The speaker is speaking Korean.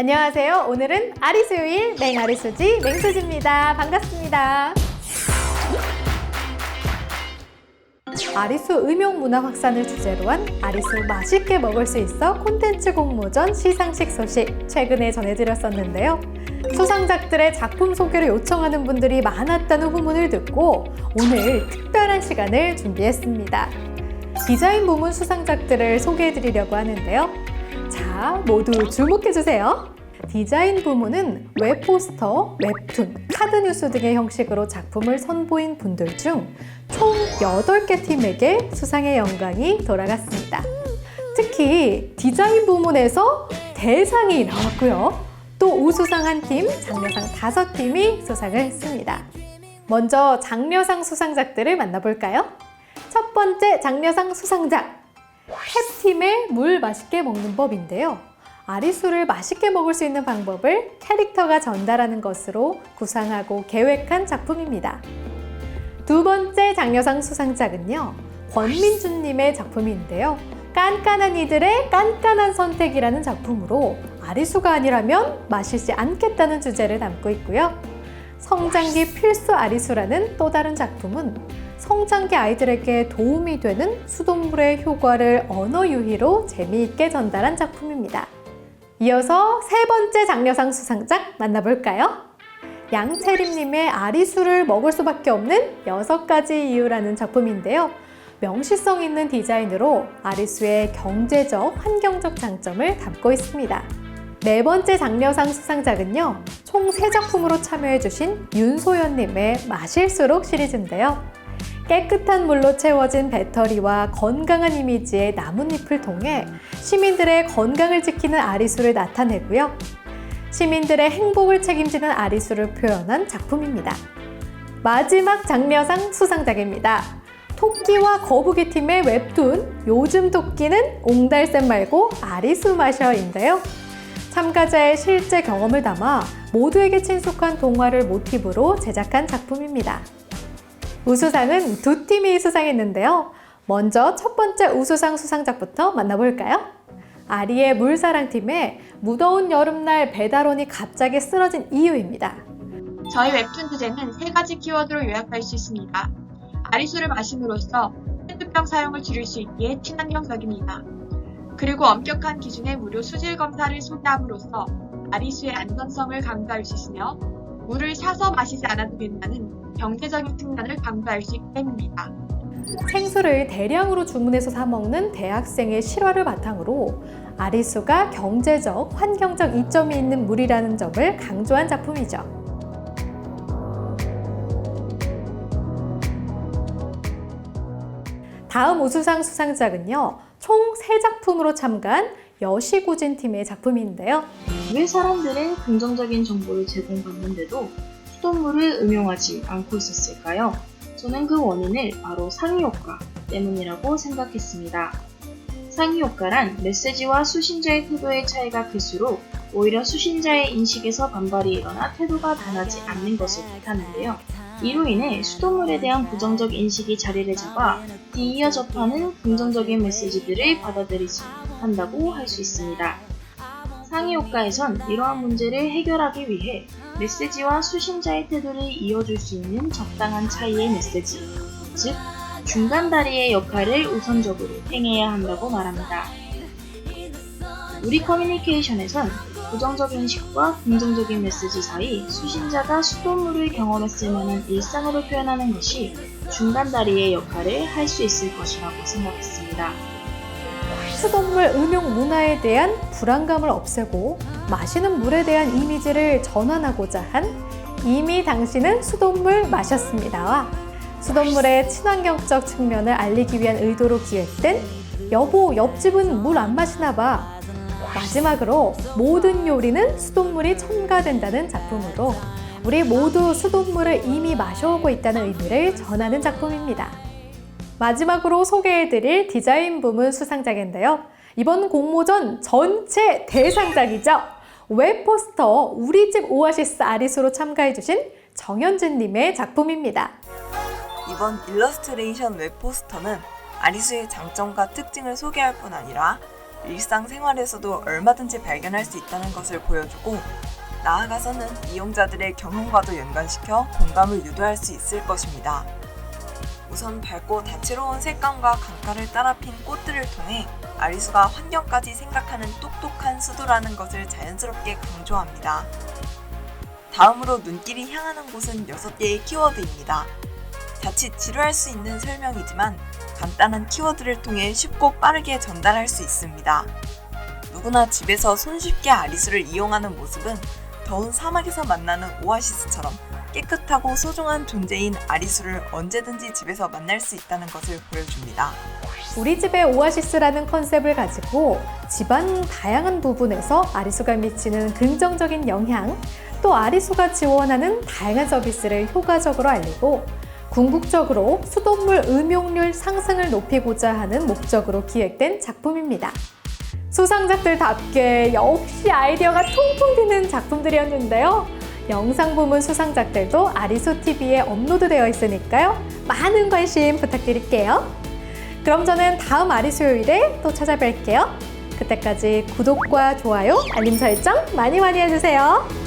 안녕하세요. 오늘은 아리수요일 맹아리수지 맹수지입니다. 반갑습니다. 아리수 음용 문화 확산을 주제로 한 아리수 맛있게 먹을 수 있어 콘텐츠 공모전 시상식 소식 최근에 전해드렸었는데요. 수상작들의 작품 소개를 요청하는 분들이 많았다는 후문을 듣고 오늘 특별한 시간을 준비했습니다. 디자인 부문 수상작들을 소개해드리려고 하는데요. 자, 모두 주목해주세요. 디자인 부문은 웹포스터, 웹툰, 카드뉴스 등의 형식으로 작품을 선보인 분들 중 총 8개 팀에게 수상의 영광이 돌아갔습니다. 특히 디자인 부문에서 대상이 나왔고요. 또 우수상 한 팀, 장려상 다섯 팀이 수상을 했습니다. 먼저 장려상 수상작들을 만나볼까요? 첫 번째 장려상 수상작 캡팀의 물 맛있게 먹는 법인데요. 아리수를 맛있게 먹을 수 있는 방법을 캐릭터가 전달하는 것으로 구상하고 계획한 작품입니다. 두 번째 장려상 수상작은요. 권민주님의 작품인데요. 깐깐한 이들의 깐깐한 선택이라는 작품으로 아리수가 아니라면 마시지 않겠다는 주제를 담고 있고요. 성장기 필수 아리수라는 또 다른 작품은 성장기 아이들에게 도움이 되는 수돗물의 효과를 언어 유희로 재미있게 전달한 작품입니다. 이어서 세 번째 장려상 수상작 만나볼까요? 양채림님의 아리수를 먹을 수밖에 없는 여섯 가지 이유라는 작품인데요. 명시성 있는 디자인으로 아리수의 경제적, 환경적 장점을 담고 있습니다. 네 번째 장려상 수상작은요, 총 세 작품으로 참여해주신 윤소연님의 마실수록 시리즈인데요. 깨끗한 물로 채워진 배터리와 건강한 이미지의 나뭇잎을 통해 시민들의 건강을 지키는 아리수를 나타내고요. 시민들의 행복을 책임지는 아리수를 표현한 작품입니다. 마지막 장려상 수상작입니다. 토끼와 거북이 팀의 웹툰 요즘 토끼는 옹달샘 말고 아리수 마셔인데요. 참가자의 실제 경험을 담아 모두에게 친숙한 동화를 모티브로 제작한 작품입니다. 우수상은 두 팀이 수상했는데요. 먼저 첫 번째 우수상 수상작부터 만나볼까요? 아리의 물사랑팀의 무더운 여름날 배달원이 갑자기 쓰러진 이유입니다. 저희 웹툰 주제는 세 가지 키워드로 요약할 수 있습니다. 아리수를 마심으로써 페트병 사용을 줄일 수 있기에 친환경적입니다. 그리고 엄격한 기준의 무료 수질 검사를 소개함으로써 아리수의 안전성을 강조할 수 있으며 물을 사서 마시지 않아도 된다는 경제적인 측면을 강조할 수 있기 때문입니다. 생수를 대량으로 주문해서 사 먹는 대학생의 실화를 바탕으로 아리수가 경제적, 환경적 이점이 있는 물이라는 점을 강조한 작품이죠. 다음 우수상 수상작은요, 총 세 작품으로 참가한 여시고진 팀의 작품인데요. 왜 사람들은 긍정적인 정보를 제공받는데도 수돗물을 음용하지 않고 있었을까요? 저는 그 원인을 바로 상위효과 때문이라고 생각했습니다. 상위효과란 메시지와 수신자의 태도의 차이가 클수록 오히려 수신자의 인식에서 반발이 일어나 태도가 변하지 않는 것을 뜻하는데요. 이로 인해 수돗물에 대한 부정적 인식이 자리를 잡아 뒤이어 접하는 긍정적인 메시지들을 받아들이지 못한다고 할 수 있습니다. 상위 효과에선 이러한 문제를 해결하기 위해 메시지와 수신자의 태도를 이어줄 수 있는 적당한 차이의 메시지, 즉 중간 다리의 역할을 우선적으로 행해야 한다고 말합니다. 우리 커뮤니케이션에선 부정적 인식과 긍정적인 메시지 사이 수신자가 수돗물을 경험했을 만한 일상으로 표현하는 것이 중간 다리의 역할을 할 수 있을 것이라고 생각했습니다. 수돗물 음용 문화에 대한 불안감을 없애고 마시는 물에 대한 이미지를 전환하고자 한 이미 당신은 수돗물 마셨습니다와 수돗물의 친환경적 측면을 알리기 위한 의도로 기획된 여보 옆집은 물 안 마시나 봐 마지막으로 모든 요리는 수돗물이 첨가된다는 작품으로 우리 모두 수돗물을 이미 마셔오고 있다는 의미를 전하는 작품입니다. 마지막으로 소개해드릴 디자인 부문 수상작인데요. 이번 공모전 전체 대상작이죠. 웹포스터 우리 집 오아시스 아리수로 참가해주신 정현진님의 작품입니다. 이번 일러스트레이션 웹 포스터는 아리수의 장점과 특징을 소개할 뿐 아니라 일상생활에서도 얼마든지 발견할 수 있다는 것을 보여주고 나아가서는 이용자들의 경험과도 연관시켜 공감을 유도할 수 있을 것입니다. 우선 밝고 다채로운 색감과 강가를 따라 핀 꽃들을 통해 아리수가 환경까지 생각하는 똑똑한 수도라는 것을 자연스럽게 강조합니다. 다음으로 눈길이 향하는 곳은 6개의 키워드입니다. 자칫 지루할 수 있는 설명이지만 간단한 키워드를 통해 쉽고 빠르게 전달할 수 있습니다. 누구나 집에서 손쉽게 아리수를 이용하는 모습은 더운 사막에서 만나는 오아시스처럼 깨끗하고 소중한 존재인 아리수를 언제든지 집에서 만날 수 있다는 것을 보여줍니다. 우리 집의 오아시스라는 컨셉을 가지고 집안 다양한 부분에서 아리수가 미치는 긍정적인 영향, 또 아리수가 지원하는 다양한 서비스를 효과적으로 알리고 궁극적으로 수돗물 음용률 상승을 높이고자 하는 목적으로 기획된 작품입니다. 수상작들답게 역시 아이디어가 통통 튀는 작품들이었는데요. 영상 부문 수상작들도 아리수 TV에 업로드되어 있으니까요. 많은 관심 부탁드릴게요. 그럼 저는 다음 아리수 요일에 또 찾아뵐게요. 그때까지 구독과 좋아요, 알림 설정 많이 많이 해주세요.